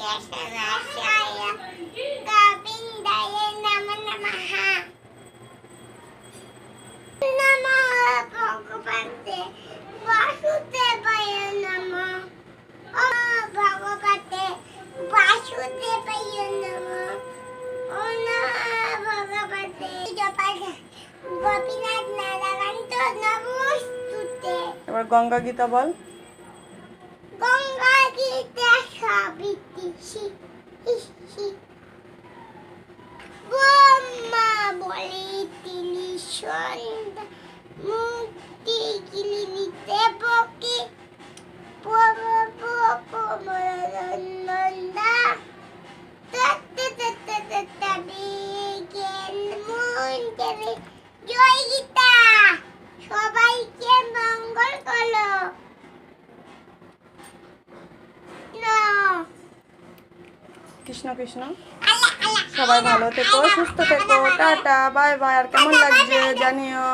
శేషరాశాయ గోవిందాయ నమ నమః నమో భగవతే వాసుదేవాయ నమో ఓ భగవతే వాసుదేవాయ నమో ఓ నమో భగవతే গোপীনাথ নারায়ণ নমস্তুতে এবার গঙ্গা গীতা বল Ganga Gita Sabit she, he, he. Bomba বলে তিনি সন্ধ্যা মুক্তি গিলি নিতে বকে নন্দা তত্তে তত্তে তত্তে বিজ্ঞান মন্দিরে জয় গীতা কৃষ্ণ কৃষ্ণ সবাই ভালো থেকো সুস্থ থেকো টাটা বাই বাই আর কেমন লাগছে জানিও